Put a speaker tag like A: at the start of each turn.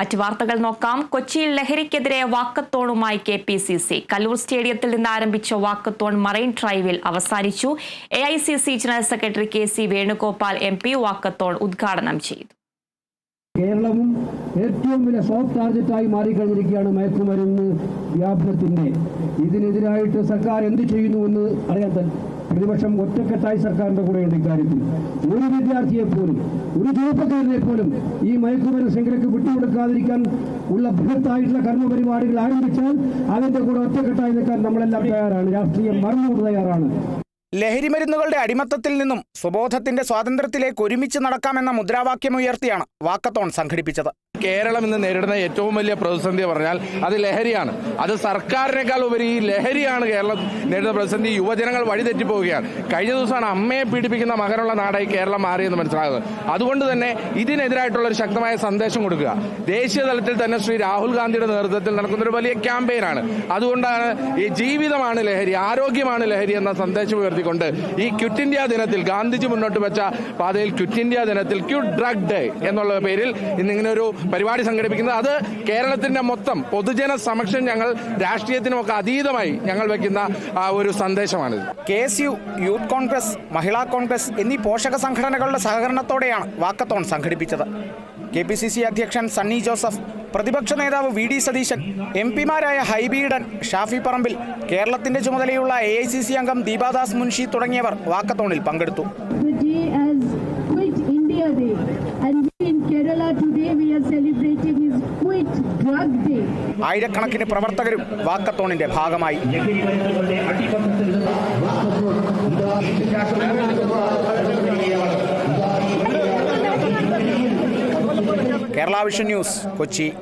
A: മറ്റു വാർത്തകൾ നോക്കാം. കൊച്ചിയിൽ ലഹരിക്കെതിരെ വാക്കത്തോണുമായി K P C C. Kallur സ്റ്റേഡിയത്തിൽ നിന്ന് ആരംഭിച്ച വാക്കത്തോൺ മറൈൻ ഡ്രൈവിൽ അവസാനിച്ചു. A I C C general secretary K C Venugopal M P walkathon ഉദ്ഘാടനം ചെയ്തു.
B: കേരളവും ഏറ്റവും വലിയ സോഫ്റ്റ് ടാർഗറ്റായി മാറിക്കഴിഞ്ഞിരിക്കുകയാണ് മയക്കുമരുന്ന് വ്യാപനത്തിന്റെ. ഇതിനെതിരായിട്ട് സർക്കാർ എന്ത് ചെയ്യുന്നുവെന്ന് അറിയാൻ തന്നെ. പ്രതിപക്ഷം ഒറ്റക്കെട്ടായി സർക്കാരിന്റെ കൂടെയുണ്ട് ഇക്കാര്യത്തിൽ. ഒരു വിദ്യാർത്ഥിയെ പോലും ഒരു ചെറുപ്പക്കാരനെ പോലും ഈ മയക്കുമരുന്ന് ശൃംഖലയ്ക്ക് വിട്ടുകൊടുക്കാതിരിക്കാൻ ഉള്ള ബൃഹത്തായിട്ടുള്ള കർമ്മപരിപാടികൾ ആരംഭിച്ചാൽ അതിന്റെ കൂടെ ഒറ്റക്കെട്ടായി നിൽക്കാൻ നമ്മളെല്ലാം തയ്യാറാണ്. രാഷ്ട്രീയം മറന്നുകൊണ്ട് തയ്യാറാണ്.
C: ലഹരിമരുന്നുകളുടെ അടിമത്തത്തിൽ നിന്നും സുബോധത്തിന്റെ സ്വാതന്ത്ര്യത്തിലേക്ക് ഒരുമിച്ച് നടക്കാമെന്ന മുദ്രാവാക്യമുയർത്തിയാണ് വാക്കത്തോൺ സംഘടിപ്പിച്ചത്.
D: കേരളം ഇന്ന് നേരിടുന്ന ഏറ്റവും വലിയ പ്രതിസന്ധി പറഞ്ഞാൽ അത് ലഹരിയാണ്. അത് സർക്കാരിനേക്കാൾ ഉപരി ഈ ലഹരിയാണ് കേരളം നേരിടുന്ന പ്രതിസന്ധി. യുവജനങ്ങൾ വഴിതെറ്റിപ്പോവുകയാണ് കഴിഞ്ഞ ദിവസമാണ് അമ്മയെ പീഡിപ്പിക്കുന്ന മകനുള്ള നാടായി കേരളം മാറിയെന്ന് മനസ്സിലാകുന്നത്. അതുകൊണ്ട് തന്നെ ഇതിനെതിരായിട്ടുള്ള ഒരു ശക്തമായ സന്ദേശം കൊടുക്കുക. ദേശീയ തലത്തിൽ തന്നെ ശ്രീ രാഹുൽ ഗാന്ധിയുടെ നേതൃത്വത്തിൽ നടക്കുന്ന ഒരു വലിയ ക്യാമ്പയിനാണ്. അതുകൊണ്ടാണ് ഈ ജീവിതമാണ് ലഹരി ആരോഗ്യമാണ് ലഹരി എന്ന സന്ദേശം ഉയർത്തിക്കൊണ്ട് ഈ ക്വിറ്റ് ഇന്ത്യ ദിനത്തിൽ ഗാന്ധിജി മുന്നോട്ട് വെച്ച പാതയിൽ ക്വിറ്റ് ഇന്ത്യ ദിനത്തിൽ ക്യു ഡ്രഗ് ഡേ എന്നുള്ള പേരിൽ ഇന്നിങ്ങനെ ഒരു പരിപാടി സംഘടിപ്പിക്കുന്നത് അത് കേരളത്തിന്റെ മൊത്തം പൊതുജന സമക്ഷം ഞങ്ങൾ രാഷ്ട്രീയത്തിനുമൊക്കെ അതീതമായി ഞങ്ങൾ വെക്കുന്ന ആ ഒരു സന്ദേശമാണിത്.
C: K S U youth Congress Mahila Congress എന്നീ പോഷക സംഘടനകളുടെ സഹകരണത്തോടെയാണ് വാക്കത്തോൺ സംഘടിപ്പിച്ചത്. കെ പി സി സി അധ്യക്ഷൻ സണ്ണി ജോസഫ് പ്രതിപക്ഷ നേതാവ് വി ഡി സതീശൻ എം പിമാരായ ഹൈബീഡൻ ഷാഫി പറമ്പിൽ കേരളത്തിന്റെ ചുമതലയുള്ള എ ഐ സി സി അംഗം ദീപാദാസ് മുൻഷി തുടങ്ങിയവർ വാക്കത്തോണിൽ പങ്കെടുത്തു. ആയിരക്കണക്കിന് പ്രവർത്തകരും വാക്കത്തോണിന്റെ ഭാഗമായി. Kerala vision news Kochi.